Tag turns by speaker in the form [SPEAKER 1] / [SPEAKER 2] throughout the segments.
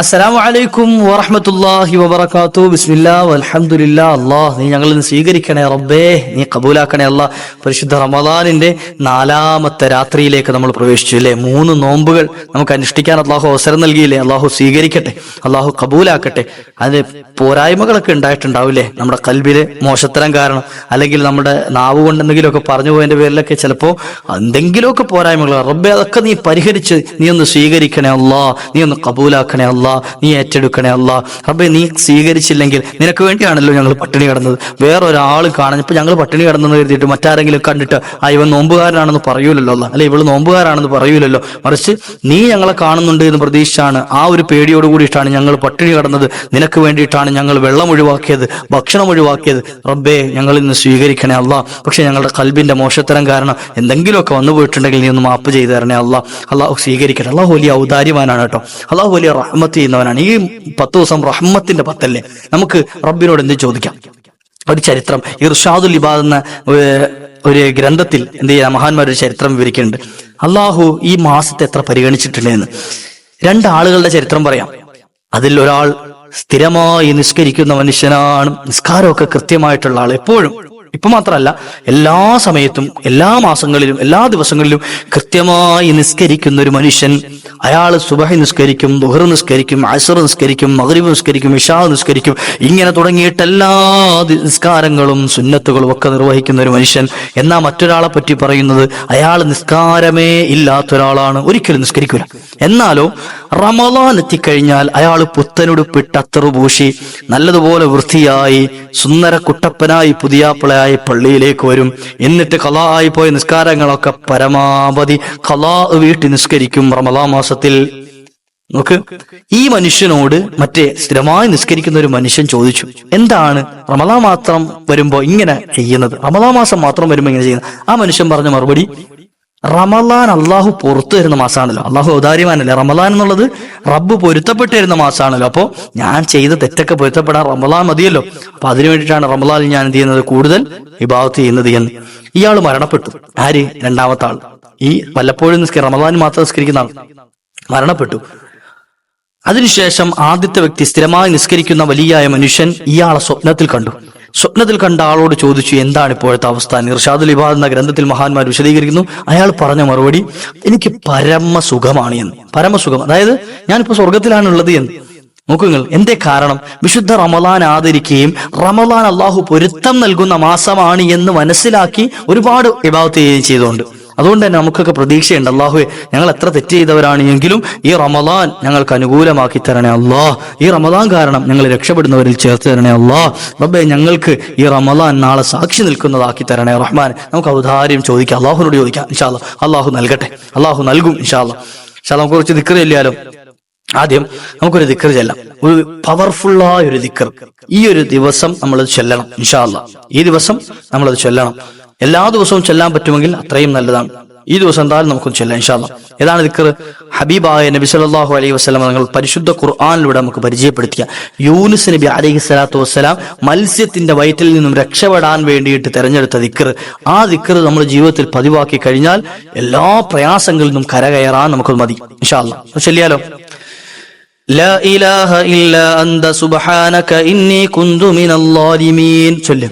[SPEAKER 1] അസ്സലാമു വലൈക്കും വറഹ്മത്തുള്ളാഹി വബർക്കാത്തു ബിസ്മില്ലാ അലഹമുല്ല അല്ലാ നീ ഞങ്ങളിൽ നിന്ന് സ്വീകരിക്കണേ റബ്ബേ നീ കബൂലാക്കണേ അല്ല. പരിശുദ്ധ റമദാനിന്റെ നാലാമത്തെ രാത്രിയിലേക്ക് നമ്മൾ പ്രവേശിച്ചു അല്ലേ? മൂന്ന് നോമ്പുകൾ നമുക്ക് അനുഷ്ഠിക്കാൻ അള്ളാഹു അവസരം നൽകിയില്ലേ? അള്ളാഹു സ്വീകരിക്കട്ടെ അള്ളാഹു കബൂലാക്കട്ടെ അതിന് പോരായ്മകളൊക്കെ ഉണ്ടായിട്ടുണ്ടാവില്ലേ നമ്മുടെ കൽബിൽ മോശത്തരം കാരണം അല്ലെങ്കിൽ നമ്മുടെ നാവ് കൊണ്ട് എന്തെങ്കിലുമൊക്കെ പറഞ്ഞു പോയതിന്റെ പേരിലൊക്കെ ചിലപ്പോ എന്തെങ്കിലുമൊക്കെ പോരായ്മകൾ. റബ്ബെ അതൊക്കെ നീ പരിഹരിച്ച് നീ ഒന്ന് സ്വീകരിക്കണേ അല്ലാ നീ ഒന്ന് കബൂലാക്കണേ അല്ലാ നീ ഏറ്റെടുക്കണേ അള്ളാ. റബ്ബെ നീ സ്വീകരിച്ചില്ലെങ്കിൽ നിനക്ക് വേണ്ടിയാണല്ലോ ഞങ്ങൾ പട്ടിണി കിടന്നത്. വേറൊരാൾ കാണാൻ ഇപ്പൊ ഞങ്ങൾ പട്ടിണി കിടന്നെന്ന് കരുതിയിട്ട് മറ്റാരെങ്കിലും കണ്ടിട്ട് ആ ഇവൻ നോമ്പുകാരനാണെന്ന് പറയൂലല്ലോ അല്ല അല്ലെ ഇവൾ നോമ്പുകാരാണെന്ന് പറയൂലല്ലോ. മറിച്ച് നീ ഞങ്ങളെ കാണുന്നുണ്ട് എന്ന് പ്രതീക്ഷിച്ചാണ് ആ ഒരു പേടിയോട് കൂടിയിട്ടാണ് ഞങ്ങൾ പട്ടിണി കിടന്നത്. നിനക്ക് വേണ്ടിയിട്ടാണ് ഞങ്ങൾ വെള്ളം ഒഴിവാക്കിയത് ഭക്ഷണം ഒഴിവാക്കിയത്. റബ്ബേ ഞങ്ങൾ ഇന്ന് സ്വീകരിക്കണേ അല്ല പക്ഷെ ഞങ്ങളുടെ കൽബിന്റെ മോശത്തരം കാരണം എന്തെങ്കിലുമൊക്കെ വന്നു പോയിട്ടുണ്ടെങ്കിൽ നീ ഒന്ന് മാപ്പ് ചെയ്തു തരണേ അല്ല അള്ളാഹു സ്വീകരിക്കട്ടെ. അള്ളാഹു വലിയ ഔദാര്യവാനാണ് കേട്ടോ. അള്ളാഹു വലിയ റഹ്മത്ത് ചെയ്യുന്നവനാണ്. ഈ പത്ത് ദിവസം റഹ്മത്തിന്റെ പത്തല്ലേ? നമുക്ക് റബ്ബിനോട് എന്ത് ചോദിക്കാം? ഒരു ചരിത്രം. ഇർഷാദുൽ ഇബാദ് എന്ന ഒരു ഗ്രന്ഥത്തിൽ എന്ത് ചെയ്യാം? മഹാന്മാർ ഒരു ചരിത്രം വിവരിക്കുന്നുണ്ട്. അള്ളാഹു ഈ മാസത്തെ എത്ര പരിഗണിച്ചിട്ടുണ്ടെന്ന് രണ്ടാളുകളുടെ ചരിത്രം പറയാം. അതിൽ ഒരാൾ സ്ഥിരമായി നിസ്കരിക്കുന്ന മനുഷ്യനാണ്. നിസ്കാരമൊക്കെ കൃത്യമായിട്ടുള്ള ആൾ. എപ്പോഴും ഇപ്പൊ മാത്രമല്ല എല്ലാ സമയത്തും എല്ലാ മാസങ്ങളിലും എല്ലാ ദിവസങ്ങളിലും കൃത്യമായി നിസ്കരിക്കുന്ന ഒരു മനുഷ്യൻ അയാൾ സുബഹി നിസ്കരിക്കും ദുഹർ നിസ്കരിക്കും അസർ നിസ്കരിക്കും മകരീബ് നിസ്കരിക്കും ഇഷാ നിസ്കരിക്കും. ഇങ്ങനെ തുടങ്ങിയിട്ട് എല്ലാ നിസ്കാരങ്ങളും സുന്നത്തുകളും ഒക്കെ നിർവഹിക്കുന്ന ഒരു മനുഷ്യൻ. എന്നാ മറ്റൊരാളെ പറ്റി പറയുന്നത് അയാൾ നിസ്കാരമേ ഇല്ലാത്ത ഒരാളാണ് ഒരിക്കലും നിസ്കരിക്കൂല. എന്നാലോ റമദാൻ എത്തിക്കഴിഞ്ഞാൽ അയാൾ പുത്തനുടുപ്പിട്ട് അത്തറുപൂശി നല്ലതുപോലെ വൃത്തിയായി സുന്ദര കുട്ടപ്പനായി പുതിയാപ്പിളയായി പള്ളിയിലേക്ക് വരും. എന്നിട്ട് കലാ ആയി പോയ നിസ്കാരങ്ങളൊക്കെ പരമാവധി കലാ വീട്ടി നിസ്കരിക്കും റമദാ മാസത്തിൽ. നോക്ക് ഈ മനുഷ്യനോട് മറ്റേ സ്ഥിരമായി നിസ്കരിക്കുന്ന ഒരു മനുഷ്യൻ ചോദിച്ചു എന്താണ് റമദാ മാത്രം വരുമ്പോ ഇങ്ങനെ ചെയ്യുന്നത്? റമദാ മാസം മാത്രം വരുമ്പോ ഇങ്ങനെ ചെയ്യുന്നത്? ആ മനുഷ്യൻ പറഞ്ഞ മറുപടി റമലാൻ അള്ളാഹു പുറത്തു വരുന്ന മാസമാണല്ലോ അള്ളാഹു ഔദാര്യമാനല്ലേ റമലാൻ എന്നുള്ളത് റബ്ബ് പൊരുത്തപ്പെട്ട് വരുന്ന മാസമാണല്ലോ അപ്പോ ഞാൻ ചെയ്ത തെറ്റൊക്കെ പൊരുത്തപ്പെടാൻ റമലാൻ മതിയല്ലോ. അപ്പൊ അതിനു വേണ്ടിയിട്ടാണ് റമലാൻ ഞാൻ എന്ത് ചെയ്യുന്നത്? കൂടുതൽ വിഭാഗത്ത് ചെയ്യുന്നത് എന്ന്. ഇയാൾ മരണപ്പെട്ടു. ആര്? രണ്ടാമത്തെ ആൾ. ഈ വല്ലപ്പോഴും നിസ്കരി റമലാൻ മാത്രം നിസ്കരിക്കുന്ന ആൾ മരണപ്പെട്ടു. അതിനുശേഷം ആദ്യത്തെ വ്യക്തി സ്ഥിരമായി നിസ്കരിക്കുന്ന വലിയായ മനുഷ്യൻ ഇയാളെ സ്വപ്നത്തിൽ കണ്ടു. സ്വപ്നത്തിൽ കണ്ട ആളോട് ചോദിച്ചു എന്താണ് ഇപ്പോഴത്തെ അവസ്ഥ? നിർഷാദുൽ ഇബാദ് എന്ന ഗ്രന്ഥത്തിൽ മഹാന്മാർ വിശദീകരിക്കുന്നു. അയാൾ പറഞ്ഞ മറുപടി എനിക്ക് പരമസുഖമാണ് എന്ന്. പരമസുഖം. അതായത് ഞാനിപ്പോ സ്വർഗത്തിലാണുള്ളത് എന്ന്. നോക്കുങ്ങൾ എന്തേ കാരണം? വിശുദ്ധ റമലാൻ ആദരിക്കുകയും റമലാൻ അള്ളാഹു പൊരുത്തം നൽകുന്ന മാസമാണ് എന്ന് മനസ്സിലാക്കി ഒരുപാട് വിഭാഗത്ത് ചെയ്തുകൊണ്ട്. അതുകൊണ്ട് തന്നെ നമുക്കൊക്കെ പ്രതീക്ഷയുണ്ട് അള്ളാഹുവെ ഞങ്ങൾ എത്ര തെറ്റ് ചെയ്തവരാണ് എങ്കിലും ഈ റമദാൻ ഞങ്ങൾക്ക് അനുകൂലമാക്കി തരണേ അള്ളാഹ് ഈ റമദാൻ കാരണം ഞങ്ങൾ രക്ഷപ്പെടുന്നവരിൽ ചേർത്ത് തരണേ അള്ളാഹ് റബ്ബെ ഞങ്ങൾക്ക് ഈ റമദാൻ നാളെ സാക്ഷി നിൽക്കുന്നതാക്കി തരണേ റഹ്മാൻ. നമുക്ക് ഔദാര്യം ചോദിക്കാം അള്ളാഹുനോട് ചോദിക്കാം ഇൻഷാല്ല അള്ളാഹു നൽകട്ടെ അള്ളാഹു നൽകും ഇൻഷാല്ല ഇൻഷാല്ല നമുക്ക് കുറച്ച് ദിക്കർ ചെല്ലിയാലോ? ആദ്യം നമുക്കൊരു ദിക്കർ ചെല്ലാം. ഒരു പവർഫുള്ളായ ഒരു ദിക്കർ ഈ ഒരു ദിവസം നമ്മളത് ചെല്ലണം ഇൻഷാല്ല ഈ ദിവസം നമ്മളത് ചെല്ലണം. എല്ലാ ദിവസവും ചെല്ലാൻ പറ്റുമെങ്കിൽ അത്രയും നല്ലതാണ് ഈ ദിവസം എന്തായാലും നമുക്കൊന്ന് ചെല്ലാം ഇൻഷാല്ല ഏതാണ് ദിക്കർ ഹബീബായ നബി സല്ലല്ലാഹു അലൈഹി വസല്ലം നിങ്ങൾ പരിശുദ്ധ ഖുർആനിലൂടെ നമുക്ക് പരിചയപ്പെടുത്തിയ യൂനുസ് നബി അലൈഹി സ്വലാത്തു വസ്സലാം മത്സ്യത്തിന്റെ വയറ്റിൽ നിന്നും രക്ഷപ്പെടാൻ വേണ്ടിയിട്ട് തെരഞ്ഞെടുത്ത ദിക്കർ ആ ദിക്കർ നമ്മുടെ ജീവിതത്തിൽ പതിവാക്കി കഴിഞ്ഞാൽ എല്ലാ പ്രയാസങ്ങളിൽ നിന്നും കരകയറാൻ നമുക്ക് മതി ഇൻഷാല്ല ചെല്ലിയാലോ لا إله إلا أنت سبحانك إني كنت من الظالمين سلم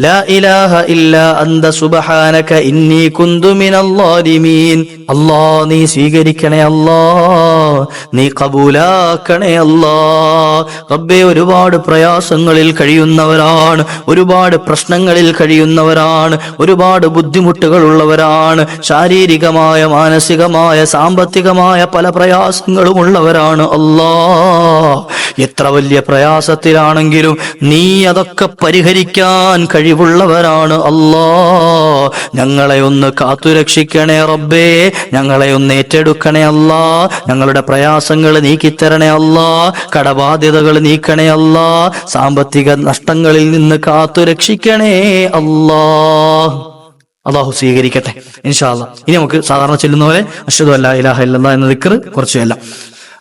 [SPEAKER 1] ലാ ഇലാഹ ഇല്ല ഇന്നി നീ സ്വീകരിക്കണേ നീ കബൂലാക്കണേ ഒരുപാട് പ്രയാസങ്ങളിൽ കഴിയുന്നവരാണ്. ഒരുപാട് പ്രശ്നങ്ങളിൽ കഴിയുന്നവരാണ്. ഒരുപാട് ബുദ്ധിമുട്ടുകൾ ഉള്ളവരാണ് ശാരീരികമായ മാനസികമായ സാമ്പത്തികമായ പല പ്രയാസങ്ങളും ഉള്ളവരാണ് അല്ലാ. എത്ര വലിയ പ്രയാസത്തിലാണെങ്കിലും നീ അതൊക്കെ പരിഹരിക്കാൻ കഴിയും. കഴിവുള്ളവരാണ് അല്ലാ. ഞങ്ങളെ ഒന്ന് കാത്തുരക്ഷിക്കണേ റബ്ബേ. ഞങ്ങളെ ഒന്ന് ഏറ്റെടുക്കണേ അല്ലാ. ഞങ്ങളുടെ പ്രയാസങ്ങൾ നീക്കിത്തരണേ അല്ലാ. കടബാധ്യതകൾ നീക്കണേ അല്ലാ. സാമ്പത്തിക നഷ്ടങ്ങളിൽ നിന്ന് കാത്തുരക്ഷിക്കണേ അല്ലാ. അള്ളാഹു സ്വീകരിക്കട്ടെ. ഇൻഷാല്ല ഇനി നമുക്ക് സാധാരണ ചെല്ലുന്ന പോലെ അശ്വതല്ല ഇലാഹ ഇല്ലെന്ന എന്ന ദിക്ർ കുറച്ച്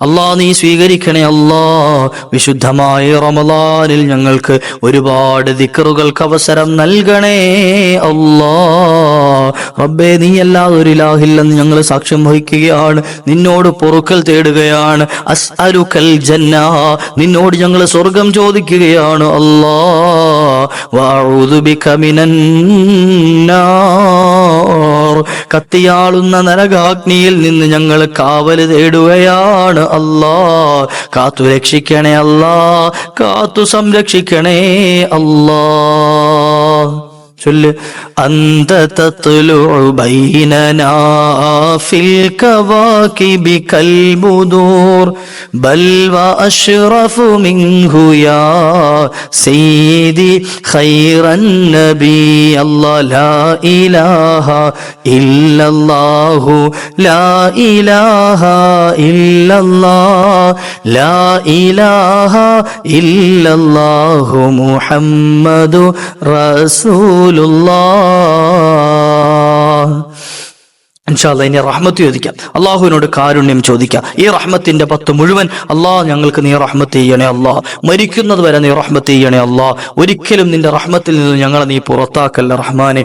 [SPEAKER 1] അള്ളാ നീ സ്വീകരിക്കണേ അല്ലാ വിശുദ്ധമായ റമലാനിൽ ഞങ്ങൾക്ക് ഒരുപാട് ദിക്കറുകൾക്ക് അവസരം നൽകണേ അല്ലാ റബ്ബേ നീ അല്ലാതെ ഒരു ഇലാഹില്ലെന്ന് ഞങ്ങൾ സാക്ഷ്യം വഹിക്കുകയാണ്. നിന്നോട് പൊറുക്കൽ തേടുകയാണ്. അസ്അലുക്കൽ ജന്ന. നിന്നോട് ഞങ്ങൾ സ്വർഗം ചോദിക്കുകയാണ് അല്ലാ കത്തിയാളുന്ന നരകാഗ്നിയിൽ നിന്ന് ഞങ്ങൾ കാവൽ തേടുകയാണ് അല്ലാ. കാത്തു രക്ഷിക്കണേ അല്ലാ. കാത്തു സംരക്ഷിക്കണേ അല്ലാ. ചൊല്ല്. അന്ത തത്ലുഉ ബൈനനാ ഫിൽ കവാകിബി കൽബുദൂർ ബൽ വഅശ്റഫു മിൻഹു യാ സയ്യിദി ഖൈറൻ നബി. ലാ ഇലാഹ ഇല്ലല്ലാഹു. ലാ ഇലാഹ ഇല്ലല്ലാഹ് ലാ ഇലാഹ ഇല്ലല്ലാഹു മുഹമ്മദു റസൂലുള്ളാഹ് ഇൻഷാല്ല ഇനി റഹ്മത്ത് ചോദിക്കാം. അള്ളാഹുവിനോട് കാരുണ്യം ചോദിക്കാം. ഈ റഹ്മത്തിന്റെ പത്ത് മുഴുവൻ അള്ളാഹ് ഞങ്ങൾക്ക് നീ റഹ്മത്ത് ചെയ്യണേ അള്ളാഹ്. മരിക്കുന്നത് വരെ നീ റഹ്മത്ത് ചെയ്യണേ അള്ളാഹ്. ഒരിക്കലും നിന്റെ റഹ്മത്തിൽ നിന്ന് ഞങ്ങളെ നീ പുറത്താക്കല്ല റഹ്മാനെ.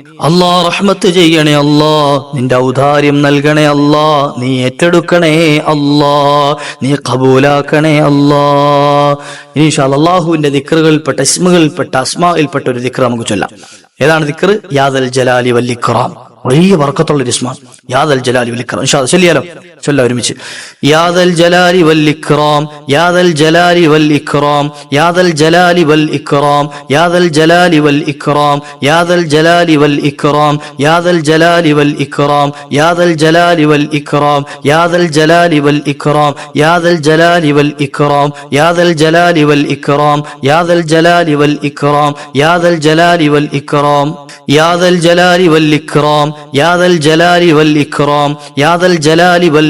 [SPEAKER 1] അല്ലാ റഹ്മത്ത് ചെയ്യണേ അല്ലാ. നിന്റെ ഔദാര്യം നൽകണേ അല്ലാ. നീ ഏറ്റെടുക്കണേ അല്ലാ. നീ കബൂലാക്കണേ അല്ലാ. ഇൻഷാ അള്ളാഹുവിന്റെ ദിക്റുകളിൽപ്പെട്ട ഇസ്മുകൾപ്പെട്ട അസ്മായിൽപ്പെട്ട ഒരു ദിക്ർ നമുക്ക് ചൊല്ലാം. ഏതാണ് ദിക്ർ യാദൽ ജലാലി വല്ലിഖറാം വലിയ വർക്കത്തുള്ള ഒരു ഇസ്മാൻ യാദൽ ജലാലി വല്ലിഖറാം ഇൻഷാ ചൊല്ലിയാലോ? ചൊല്ലാം ഒരുമിച്ച് യാദൽ ജലാലി വല്ലിഖറാം യാദൽ ജലാലി വല്ലിഖറാം യാദൽ ജലാലി വല്ലിഖറാം യാദൽ ജലാലി വല്ലിഖറാം യാദൽ ജലാലി വല്ലിഖറാം യാദൽ ജലാലി വല്ലിഖറാം യാദൽ ജലാലി വല്ലിഖറാം യാദൽ ജലാലി വല്ലിഖറാം യാദൽ ജലാലി വല്ലിഖറാം യാദൽ ജലാലി വല്ലിഖറാം യാദൽ ജലാലി വല്ലിഖറാം യാദൽ ജലാലി വല്ലിഖറാം യാദൽ ജലാലി വല്ലിഖറാം യാദൽ ജലാലി വല്ലിഖറാം യാദൽ ജലാലി വല്ലിഖറാം യാദൽ ജലാലി വല്ലിഖറാം യാദൽ ജലാലി വല്ലിഖറാം യാദൽ ജലാലി വല്ലിഖറാം യാദൽ ജലാലി വല്ലിഖറാം യാദൽ ജലാലി വല്ലിഖറാം യാദൽ ജലാലി വല്ലിഖറാം യാദൽ ജലാലി വല്ലിഖറാം യാദൽ ജലാലി വല്ലിഖറാം യാദൽ ജലാലി വല്ലിഖറാം യാദൽ ജലാലി വല്ലിഖറാം യാദൽ ജലാലി വല്ലിഖറാം യാദൽ ജലാലി വല്ലിഖറാം യാദൽ ജലാലി വല്ലിഖറാം യാദൽ ജലാലി വല്ലിഖറാം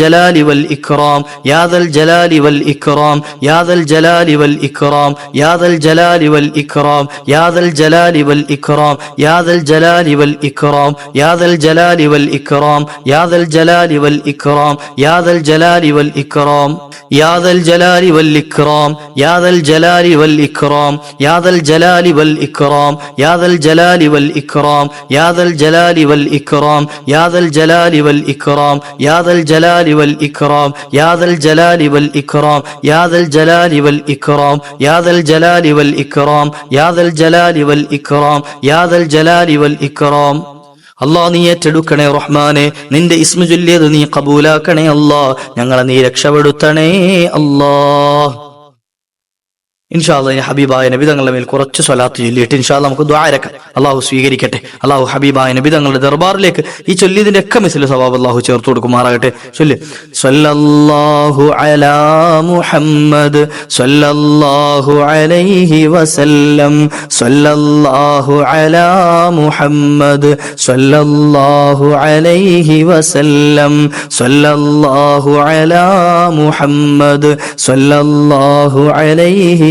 [SPEAKER 1] ജലാലി വൽ ഇക്റാം യാദൽ ജലാലി വൽ ഇക്റാം യാദൽ ജലാലി വൽ ഇക്റാം യാദൽ ജലാലി വൽ ഇക്റാം യാദൽ ജലാലി വൽ ഇക്റാം യാദൽ ജലാലി വൽ ഇക്റാം യാദൽ ജലാലി വൽ ഇക്റാം യാദൽ ജലാലി വൽ ഇക്റാം യാദൽ ജലാലി വൽ ഇക്റാം. റഹ്മാനെ ജലാലി വൽ ചൊല്ലിയത് യാദൽ ജലാലി വൽ ഞങ്ങളെ യാദൽ ജലാലി വൽ ഇൻഷാല്ല യാദൽ ജലാലി വൽ തങ്ങളുടെ യാദൽ ജലാലി വൽ ചൊല്ലിയിട്ട് യാദൽ ജലാലി വൽ അള്ളാഹു യാദൽ ജലാലി വൽ നബി യാദൽ ജലാലി വൽ ചൊല്ലിയതിന്റെ യാദൽ ജലാലി വൽ അള്ളാഹു യാദൽ ജലാലി വൽ സ്വല്ലല്ലാഹു യാദൽ ജലാലി വൽ അലൈഹി യാദൽ ജലാലി വൽ മുഹമ്മദ് അള്ളാ നീ ഏറ്റെടുക്കണേ റഹ്മാനെ. നിന്റെ ഇസ്മു നീ കബൂലാക്കണേ അല്ലാ ഞങ്ങളെ നീ രക്ഷപ്പെടുത്തണേ അല്ലാ ഇൻഷാല്ല ഇനി ഹബീബായ നബിതങ്ങളുടെ മേൽ കുറച്ച് സ്വലാത്ത് ചൊല്ലിയിട്ട് ഇൻഷാല്ല നമുക്ക് ദ്വാരക്കാം അള്ളാഹു സ്വീകരിക്കട്ടെ. അള്ളാഹു ഹബീബായ നബിതങ്ങളുടെ ദർബാറിലേക്ക് ഈ ചൊല്ലിയതിന്റെ ഒക്കെ മിസിൽ സവാബ് അള്ളാഹു ചേർത്ത് കൊടുക്കുമാറാകട്ടെ. ചൊല്ലി. സല്ലല്ലാഹു അലാ മുഹമ്മദ് സല്ലല്ലാഹു അലൈഹി വസല്ലം സല്ലല്ലാഹു അലാ മുഹമ്മദ് സല്ലല്ലാഹു അലൈഹി വസല്ലം സല്ലല്ലാഹു അലാ മുഹമ്മദ് സല്ലല്ലാഹു അലൈഹി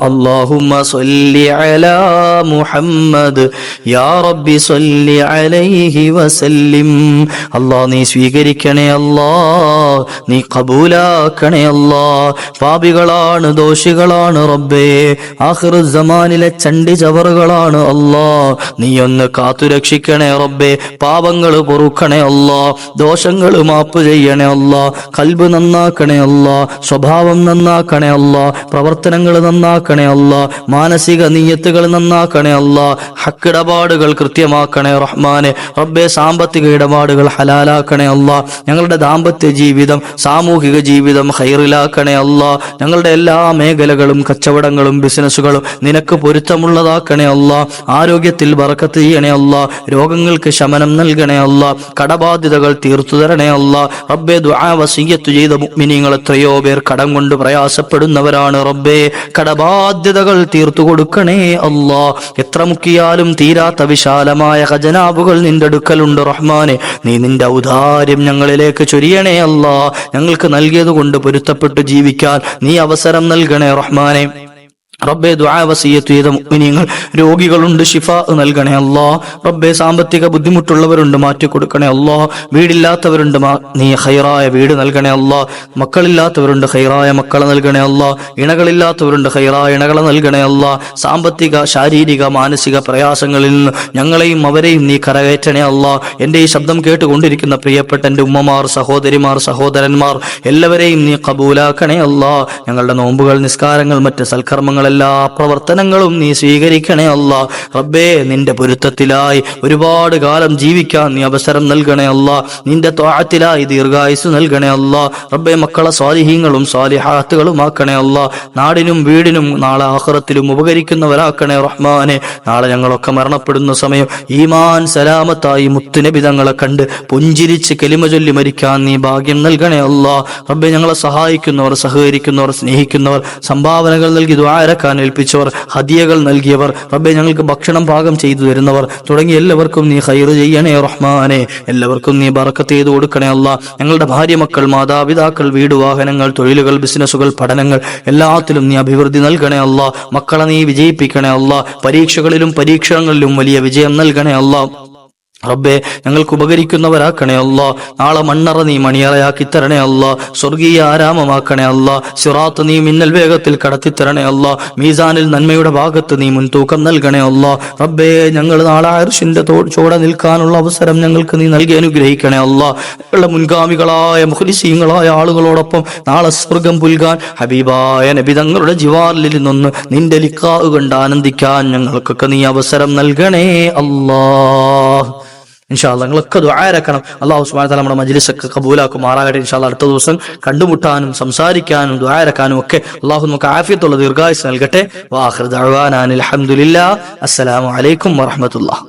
[SPEAKER 1] اللهم صل على محمد يا رب صل عليه وسلم الله നീ സ്വീകരിക്കണേ അല്ലാ നീ കബൂലാക്കണേ അല്ലാ പാപികളാണ് ദോഷികളാണ് റബ്ബേ ആഖിർ സമാനിലെ ചണ്ടി ചവറുകളാണ് അല്ലാ നീ ഒന്ന് കാത്തുരക്ഷിക്കണേ റബ്ബേ പാപങ്ങൾ പൊറുക്കണേ അല്ലാ ദോഷങ്ങൾ മാപ്പ് ചെയ്യണേ അല്ലാ കൽബ് നന്നാക്കണേ അല്ലാ സ്വഭാവം നന്നാക്കണേ അല്ലാ പ്രവർത്തനങ്ങൾ നന്നാക്കണേ അല്ലാ. മാനസിക നീയത്തുകൾ നന്നാക്കണേ അല്ല. ഹക്കിടപാടുകൾ കൃത്യമാക്കണേ റഹ്മാനെ. റബ്ബെ സാമ്പത്തിക ഇടപാടുകൾ ഹലാലാക്കണേ അല്ല. ഞങ്ങളുടെ ദാമ്പത്യ ജീവിതം സാമൂഹിക ജീവിതം ഹൈറിലാക്കണേ അല്ല. ഞങ്ങളുടെ എല്ലാ മേഖലകളും കച്ചവടങ്ങളും ബിസിനസ്സുകളും നിനക്ക് പൊരുത്തമുള്ളതാക്കണേ അല്ല. ആരോഗ്യത്തിൽ വറക്കത്ത് ചെയ്യണേ അല്ല. രോഗങ്ങൾക്ക് ശമനം നൽകണേ അല്ല. കടബാധ്യതകൾ തീർത്തു തരണേ അല്ല. റബ്ബെ ദുആ ചെയ്ത മുഅ്മിനീങ്ങൾ എത്രയോ പേർ കടം കൊണ്ട് പ്രയാസപ്പെടുന്നവരാണ് റബ്ബേ. കടബാധ്യതകൾ തീർത്തു കൊടുക്കണേ അല്ലാ. എത്ര മുക്കിയാലും തീരാത്ത വിശാലമായ ഖജനാബുകൾ നിന്റെ അടുക്കലുണ്ട് റഹ്മാനെ. നീ നിന്റെ ഔദാര്യം ഞങ്ങളിലേക്ക് ചൊരിയണേ അല്ലാ. ഞങ്ങൾക്ക് നൽകിയത് കൊണ്ട് പൊരുത്തപ്പെട്ടു ജീവിക്കാൻ നീ അവസരം നൽകണേ റഹ്മാനെ. റബ്ബെ ദുആ വസിയത്ത് ചെയ്ത മുഅ്മിനീങ്ങൾ രോഗികളുണ്ട് ഷിഫ നൽകണേ അല്ലാ. റബ്ബെ സാമ്പത്തിക ബുദ്ധിമുട്ടുള്ളവരുണ്ട് മാറ്റി കൊടുക്കണേ അല്ലാ. വീടില്ലാത്തവരുണ്ട് നീ ഹൈറായ വീട് നൽകണേ അല്ലാ. മക്കളില്ലാത്തവരുണ്ട് ഹൈറായ മക്കളെ നൽകണേ അല്ലാ. ഇണകളില്ലാത്തവരുണ്ട് ഹൈറായ ഇണകളെ നൽകണേ അല്ലാ. സാമ്പത്തിക ശാരീരിക മാനസിക പ്രയാസങ്ങളിൽ നിന്ന് ഞങ്ങളെയും അവരെയും നീ കരകയറ്റണേ അല്ലാ. എന്റെ ഈ ശബ്ദം കേട്ടുകൊണ്ടിരിക്കുന്ന പ്രിയപ്പെട്ട എന്റെ ഉമ്മമാർ സഹോദരിമാർ സഹോദരന്മാർ എല്ലാവരെയും നീ കബൂലാക്കണേ അല്ലാ. ഞങ്ങളുടെ നോമ്പുകൾ നിസ്കാരങ്ങൾ മറ്റ് സൽക്കർമ്മങ്ങൾ എല്ലാ പ്രവർത്തനങ്ങളും നീ സ്വീകരിക്കണേ അല്ല. റബ്ബേ നിന്റെ പൊരുത്തത്തിലായി ഒരുപാട് കാലം ജീവിക്കാൻ നീ അവസരം നൽകണേ അല്ല. നിന്റെ ത്വാഴത്തിലായി ദീർഘായുസ് നൽകണേ അല്ല. റബ്ബേ മക്കളെ സ്വാലിഹീങ്ങളും സ്വാലിഹാത്തുകളും ആക്കണേ അല്ല. നാടിനും വീടിനും നാളെ ആഹ്റത്തിലും ഉപകരിക്കുന്നവരാക്കണേ റഹ്മാനെ. നാളെ ഞങ്ങളൊക്കെ മരണപ്പെടുന്ന സമയം ഈമാൻ സലാമത്തായി മുത്തുനബിതങ്ങളെ കണ്ട് പുഞ്ചിരിച്ച് കെലിമ ചൊല്ലി മരിക്കാൻ നീ ഭാഗ്യം നൽകണേ അല്ല. റബ്ബെ ഞങ്ങളെ സഹായിക്കുന്നവർ സഹകരിക്കുന്നവർ സ്നേഹിക്കുന്നവർ സംഭാവനകൾ നൽകി ദ്വാരക്കാൻ ഏൽപ്പിച്ചവർ ഹദിയകൾ നൽകിയവർ റബ്ബെ ഞങ്ങൾക്ക് ഭക്ഷണം പാകം ചെയ്തു തരുന്നവർ തുടങ്ങി എല്ലാവർക്കും നീ ഹൈർ ചെയ്യണേ റഹ്മാനെ. എല്ലാവർക്കും നീ ബറക്കത്ത് ചെയ്തു കൊടുക്കണേ അല്ല. ഞങ്ങളുടെ ഭാര്യ മക്കൾ മാതാപിതാക്കൾ വീട് വാഹനങ്ങൾ തൊഴിലുകൾ ബിസിനസ്സുകൾ പഠനങ്ങൾ എല്ലാത്തിലും നീ അഭിവൃദ്ധി നൽകണേ അല്ല. മക്കളെ നീ വിജയിപ്പിക്കണേ അല്ല. പരീക്ഷകളിലും പരീക്ഷണങ്ങളിലും വലിയ വിജയം നൽകണേ അല്ല. റബ്ബെ ഞങ്ങൾക്ക് ഉപകരിക്കുന്നവരാക്കണേ അല്ല. നാളെ മണ്ണറ നീ മണിയറയാക്കി തരണേ അല്ല. സ്വർഗീയ ആരാമമാക്കണേ അല്ല. സിറാത്ത് നീ മിന്നൽ വേഗത്തിൽ കടത്തിത്തരണേ അല്ല. മീസാനിൽ നന്മയുടെ ഭാഗത്ത് നീ മുൻതൂക്കം നൽകണേ അല്ല. റബ്ബെ ഞങ്ങൾ നാളെ അർഷിന്റെ ചോടെ നിൽക്കാനുള്ള അവസരം ഞങ്ങൾക്ക് നീ നൽകി അനുഗ്രഹിക്കണേ അല്ല. ഞങ്ങളുടെ മുൻഗാമികളായ മുഖലിസീങ്ങളായ ആളുകളോടൊപ്പം നാളെ സ്വർഗം പുൽകാൻ ഹബീബായ നബി തങ്ങളുടെ ജിവാറിൽ നിന്നൊന്ന് നിന്റെ ലിക്കാവ് കണ്ട് ആനന്ദിക്കാൻ ഞങ്ങൾക്കൊക്കെ നീ അവസരം നൽകണേ അല്ലാ. ഇൻഷാല്ല നിങ്ങളൊക്കെ ദ്വാരക്കണം അള്ളാഹു സുബ്ഹാനഹു വ തആല നമ്മുടെ മജ്ലിസൊക്കെ കബൂലാക്കുമാറാകട്ടെ ഇൻഷാല്ല അടുത്ത ദിവസം കണ്ടുമുട്ടാനും സംസാരിക്കാനും ദ്വാരക്കാനും ഒക്കെ അള്ളാഹു നമുക്ക് ആഫിയത്തുള്ള ദീർഘായുസ് നൽകട്ടെ. വാഹൃദ് അഹമ്മദില്ല അസ്സലാമലൈക്കും വറഹ്മത്തുള്ളാഹി.